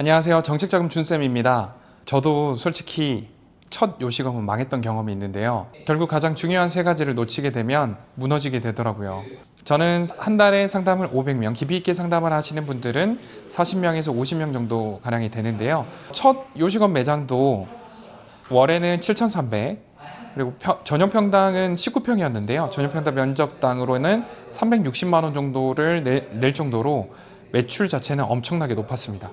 안녕하세요. 정책자금 준쌤입니다. 저도 솔직히 첫 요식업은 망했던 경험이 있는데요. 결국 가장 중요한 세 가지를 놓치게 되면 무너지게 되더라고요. 저는 한 달에 상담을 500명, 깊이 있게 상담을 하시는 분들은 40명에서 50명 정도 가량이 되는데요. 첫 요식업 매장도 월에는 7,300, 그리고 평- 전용 평당은 19평이었는데요. 전용 평당 면적당으로는 360만 원 정도를 내- 낼 정도로 매출 자체는 엄청나게 높았습니다.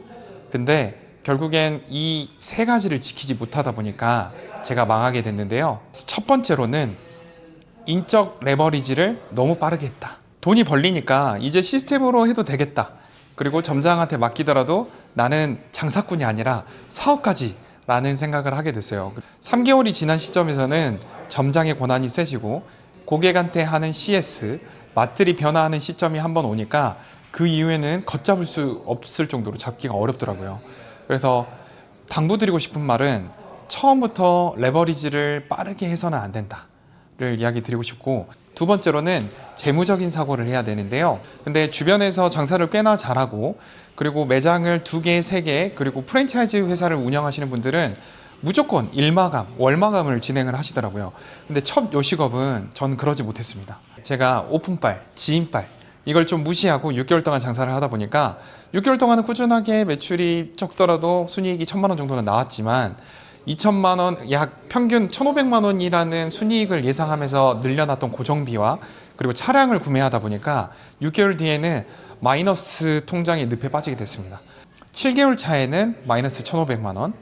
근데 결국엔 이 세 가지를 지키지 못하다 보니까 제가 망하게 됐는데요. 첫 번째로는 인적 레버리지를 너무 빠르게 했다. 돈이 벌리니까 이제 시스템으로 해도 되겠다. 그리고 점장한테 맡기더라도 나는 장사꾼이 아니라 사업가지 라는 생각을 하게 됐어요. 3개월이 지난 시점에서는 점장의 권한이 세지고 고객한테 하는 CS, 맛들이 변화하는 시점이 한번 오니까 그 이후에는 걷잡을 수 없을 정도로 잡기가 어렵더라고요. 그래서 당부드리고 싶은 말은 처음부터 레버리지를 빠르게 해서는 안 된다. 를 이야기 드리고 싶고 두 번째로는 재무적인 사고를 해야 되는데요. 근데 주변에서 장사를 꽤나 잘하고 그리고 매장을 두 개, 세 개, 그리고 프랜차이즈 회사를 운영하시는 분들은 무조건 일마감, 월마감을 진행을 하시더라고요. 근데 첫 요식업은 전 그러지 못했습니다. 제가 오픈빨, 지인빨 이걸 좀 무시하고 6개월 동안 장사를 하다 보니까 6개월 동안은 꾸준하게 매출이 적더라도 순이익이 1천만 원 정도는 나왔지만 2천만 원, 약 평균 1,500만 원이라는 순이익을 예상하면서 늘려놨던 고정비와 그리고 차량을 구매하다 보니까 6개월 뒤에는 마이너스 통장의 늪에 빠지게 됐습니다. 7개월 차에는 마이너스 1,500만 원,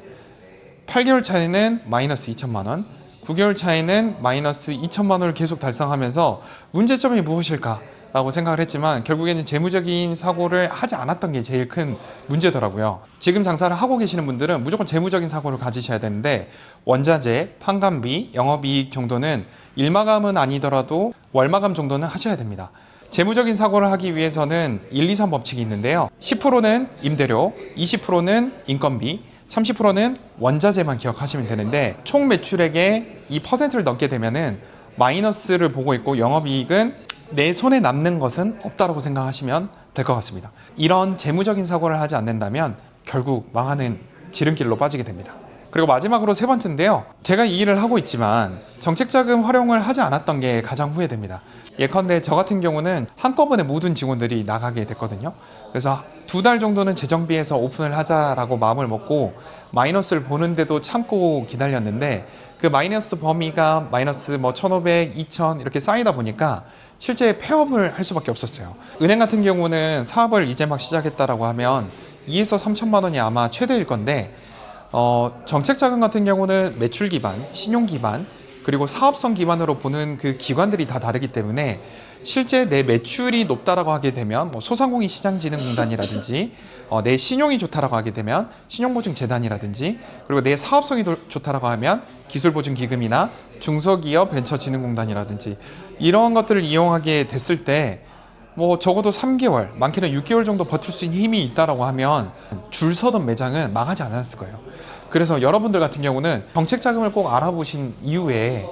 8개월 차에는 마이너스 2천만 원, 9개월 차에는 마이너스 2천만 원을 계속 달성하면서 문제점이 무엇일까? 라고 생각을 했지만 결국에는 재무적인 사고를 하지 않았던 게 제일 큰 문제더라고요. 지금 장사를 하고 계시는 분들은 무조건 재무적인 사고를 가지셔야 되는데 원자재, 판관비, 영업이익 정도는 일마감은 아니더라도 월마감 정도는 하셔야 됩니다. 재무적인 사고를 하기 위해서는 1, 2, 3 법칙이 있는데요. 10%는 임대료, 20%는 인건비, 30%는 원자재만 기억하시면 되는데 총 매출액의 이 퍼센트를 넘게 되면은 마이너스를 보고 있고 영업이익은 내 손에 남는 것은 없다라고 생각하시면 될 것 같습니다. 이런 재무적인 사고를 하지 않는다면 결국 망하는 지름길로 빠지게 됩니다. 그리고 마지막으로 세 번째인데요. 제가 이 일을 하고 있지만 정책 자금 활용을 하지 않았던 게 가장 후회됩니다. 예컨대 저 같은 경우는 한꺼번에 모든 직원들이 나가게 됐거든요. 그래서 두 달 정도는 재정비해서 오픈을 하자라고 마음을 먹고 마이너스를 보는데도 참고 기다렸는데 그 마이너스 범위가 마이너스 뭐 1,500, 2,000 이렇게 쌓이다 보니까 실제 폐업을 할 수밖에 없었어요. 은행 같은 경우는 사업을 이제 막 시작했다라고 하면 2에서 3천만 원이 아마 최대일 건데 어, 정책 자금 같은 경우는 매출 기반, 신용 기반, 그리고 사업성 기반으로 보는 그 기관들이 다 다르기 때문에 실제 내 매출이 높다라고 하게 되면 뭐 소상공인 시장진흥공단이라든지 어, 내 신용이 좋다라고 하게 되면 신용보증재단이라든지 그리고 내 사업성이 도- 좋다라고 하면 기술보증기금이나 중소기업 벤처진흥공단이라든지 이런 것들을 이용하게 됐을 때 뭐 적어도 3개월, 많게는 6개월 정도 버틸 수 있는 힘이 있다라고 하면 줄 서던 매장은 망하지 않았을 거예요. 그래서 여러분들 같은 경우는 정책 자금을 꼭 알아보신 이후에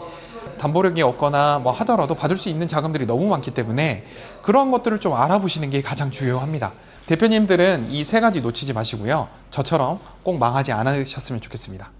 담보력이 없거나 뭐 하더라도 받을 수 있는 자금들이 너무 많기 때문에 그러한 것들을 좀 알아보시는 게 가장 중요합니다. 대표님들은 이 세 가지 놓치지 마시고요. 저처럼 꼭 망하지 않으셨으면 좋겠습니다.